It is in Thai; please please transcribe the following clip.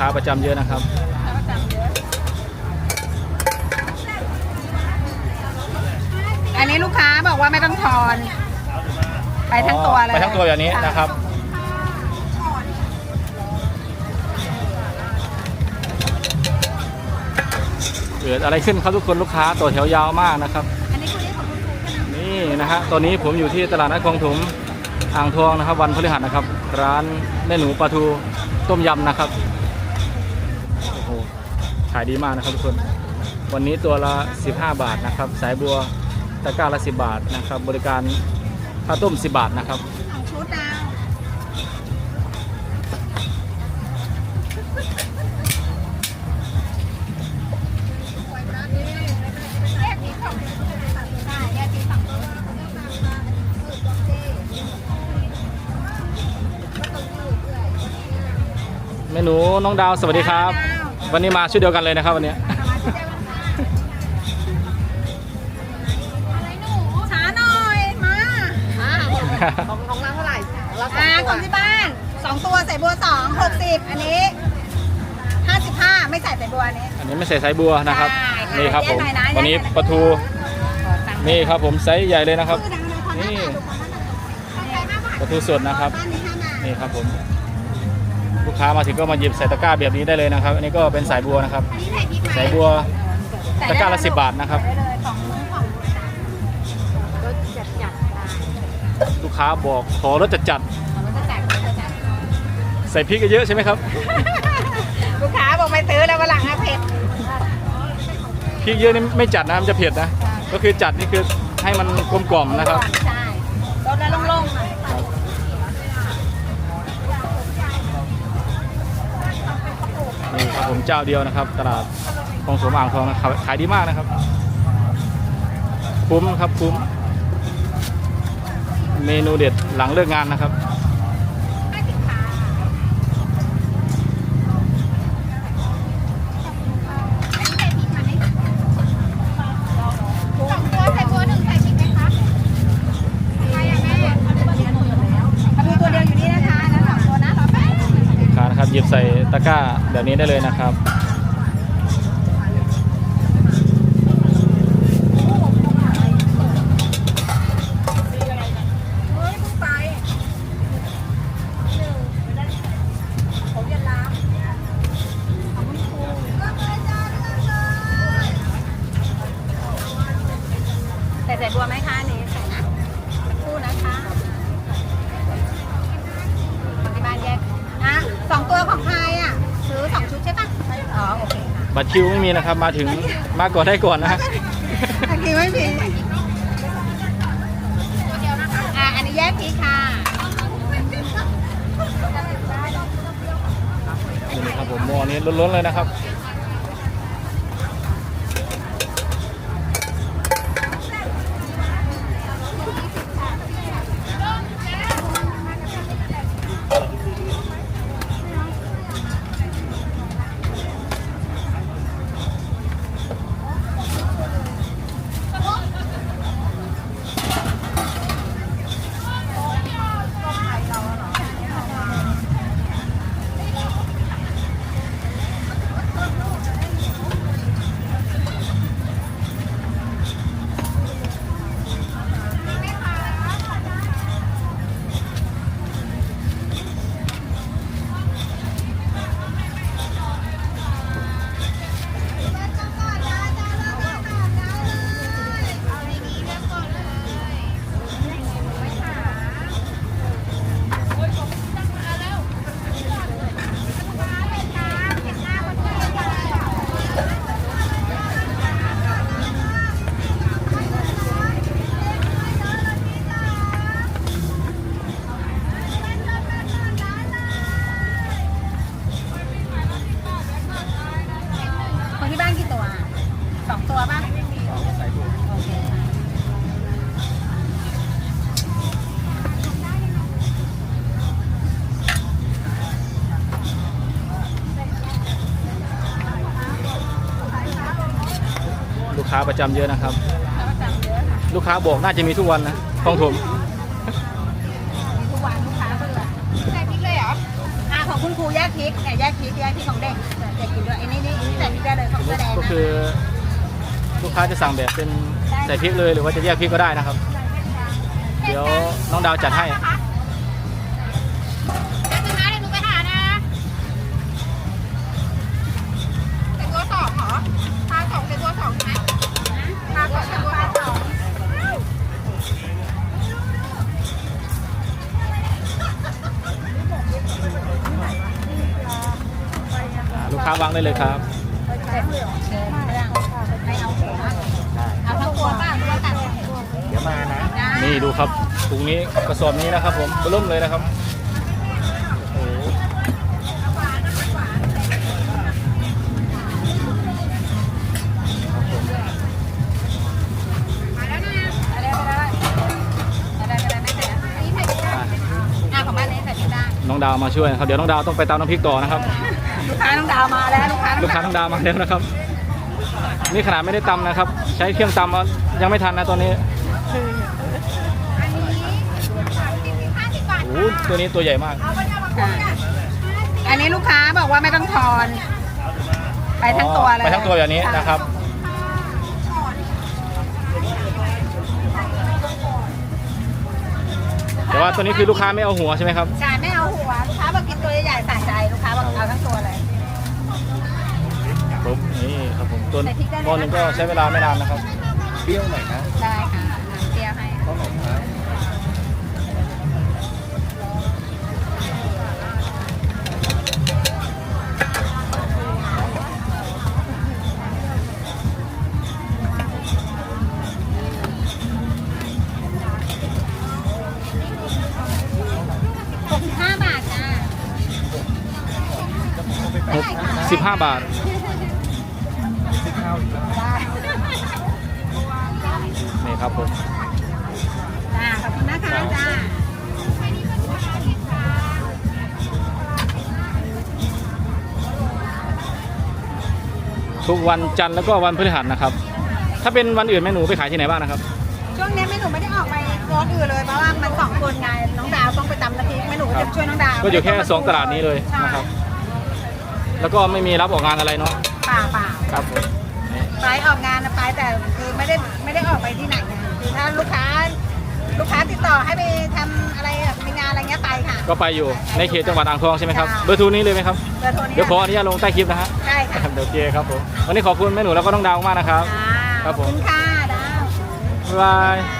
ค้าประจำเยอะนะครับ อันนี้ลูกค้าบอกว่าไม่ต้องทอน ไปทั้งตัวเลยไปทั้งตัวอย่างนี้นะครับ เกิดอะไรขึ้นครับทุกคนลูกค้าต่อแถวยาวมากนะครับอันนี้คุณนี่ของคุณครูขนาดนี่นะฮะตอนนี้ผมอยู่ที่ตลาดนัดคลองถมอ่างทองนะครับ วันพฤหัสนะครับ ร้านแม่หนูปลาทูต้มยำนะครับโอ้โห ขายดีมากนะครับทุกคน วันนี้ตัวละ 15 บาทนะครับ สายบัวตะกร้าละ 10 บาทนะครับ บริการข้าวต้ม 10 บาทนะครับชุดดาวเมนูน้องดาวสวัสดีครับ วันนี้มาชุดเดียวกันเลยนะครับวันนี้อะไรหนูช้าหน่อยมาของของเราเท่าไหร่เราสออ่างตัขวองที่บ้านสองตัวใส่บัวสองหกสิบอันนี้ห้าสิบห้าไม่ใส่ใส่บัวอันนี้ อันนี้ไม่ใส่สายบัวนะครับได้ค่ะนี่ครับผมแยกหน่อยนะ วันนี้แยกหน่อยปลาทูนี่ครับผมไซส์ใหญ่เลยนะครับนี่ปลาทูสดนะครับ บ้านนี้ห้าบาทนี่ครับผม ลูกค้ามาถึงก็มาหยิบใส่ตะกร้าแบบนี้ได้เลยนะครับ อันนี้ก็เป็นสายบัวนะครับอันนี้ใส่พริกไหมสายบัวใส่ตะกร้าละได้10บาทนะครับใส่ได้เลยของของรสจัดจัดได้ลูกค้าบอกขอรสจัดจัดของมันจะแตกมันจะแตกๆใส่พริกเยอะๆใช่ไหมครับ ลูกค้าบอกไม่ซื้อแล้ววันหลังอะเผ็ดพริกเยอะนี่ไม่จัดนะมันจะเผ็ดนะ ก็คือจัดนี่คือให้มันกลมกล่อมนะครับ นี่ครับผมเจ้าเดียวนะครับ ตลาดคลองสมอ่างทองนะครับขายดีมากนะครับ คุ้มครับคุ้ม เมนูเด็ดหลังเลิกงานนะครับ สองตัวใส่บัวหนึ่งใส่พริกไหมคะใช่อะแม่เอาดูตัวเดียวอยู่นี่นะคะแล้วสองตัวนะรอแป๊บ ลูกค้านะครับหยิบใส่ ตะกร้าแบบนี้ได้เลยนะครับเฮ้ยเพิ่งไปผมจะล้างขอบคุณครูใส่ใส่บัวไหมคะอันนี่ใส่นะสักครู่นะคะของที่บ้านแยกอะสองตัวของใคร อ๋อโอเคค่ะบัตรคิวไม่มีนะครับ มาถึงมาก่อนได้ก่อนนะฮะอันนี้ไม่มีอะอันนี้แยกพริกค่ะนี่ครับผมหม้อนี้ล้นๆเลยนะครับ ค้าประจำเยอะนะครับแล้วก็จำเยอะค่ะลูกค้าบอกน่าจะมีทุกวันนะคลองถมมีทุกวันลูกค้าเบื่อใส่พริกเลยเหรออะของคุณครูแยกพริกพริกเนี่ยแยกพริกแยกพริกของเด็กเด็กกินด้วยไอ้นี่นี่ใส่พริกได้เลยของเสื้อแดงก็นะคือ ลูกค้าจะสั่งแบบเป็นใส่พริกเลยหรือว่าจะแยกพริกก็ได้นะครับ เดี๋ยวน้องดาวจัดให้ ค้าวางได้เลยครับไม่เอาหัวเอาทั้งตัวป่ะตัวตัดเดี๋ยวมานะ นี่ดูครับถุงนี้กระสอบนี้นะครับ ผมเริ่มเลยนะครับโอ้โหครับผมมาแล้วนะอะไรอะไรอะไรอะไรไม่แต่อันนี้ใส่พริกได้อะอะของบ้านนี้ใส่พริกได้น้องดาวมาช่วยนะครับเดี๋ยวน้องดาวต้องไปตามน้ำพริกต่อนะครับ ลูกค้าน้องดาวมาแล้วลูกค้าลูกค้าน้องดาวมาแล้วนะครับ นี่ขนาดไม่ได้ตำนะครับ ใช้เครื่องตำแล้วยังไม่ทันนะตอนนี้อันนี้สามสิบห้าสิบบาทโอ้โหตัวนี้ตัวใหญ่มากเอาไปเอามาคนอะอันนี้ลูกค้าบอกว่าไม่ต้องทอน ไปทั้งตัวเลย ไปทั้งตัวอย่างนี้นะครับ ว่าตัวนี้คือลูกค้าไม่เอาหัวใช่ไหมครับ ใช่ไม่เอาหัวลูกค้าบอกกินตัวใหญ่ๆสะใจลูกค้าบอกเอาทั้งตัวเลยผมนี่ครับผมตัวใส่พริกได้เลยนะตอนหนึงก็ใช้เวลาไม่นานนะครับ เปรี้ยวหน่อยนะ ได้ค่ะ สิบห้าบาทซื้อข้าวอีกแล้วได้นี่ครับผมจ้าขอบคุณนะคะจ้าทุกวันจันทร์แล้วก็วันพฤหัสนะครับ ถ้าเป็นวันอื่นแม่หนูไปขายที่ไหนบ้างนะครับ ช่วงนี้แม่หนูไม่ได้ออกไปร้อนอื่นเลยเพราะว่ามันสองคนไงน้องดาวต้องไปตำน้ำพริกแม่หนูจะช่วยน้องดาวก็อยู่แค่สองตลาดนี้เลยนะครับ แล้วก็ไม่มีรับออกงานอะไรเนาะป่าป่าครับผมนี่ไปออกงานนะไปแต่คือไม่ได้ไม่ได้ออกไปที่ไหนไงคือถ้าลูกค้าลูกค้าติดต่อให้ไปทำอะไรแบบมีงานอะไรเงี้ยไปค่ะ ก็ไปอยู่ในเขตจังหวัดอ่างทองใช่ไหมครับค่ะเบอร์โทรนี้เลยไหมครับเบอร์โทรนี้เดี๋ยวขออนุญาตลงใต้คลิปนะฮะได้ค่ะเดี๋ยวโอเคครับผมวันนี้ขอบคุณแม่หนูแล้วก็น้องดาวมากนะครับจ้าครับผมขอบคุณค่ะดาว บ๊ายบาย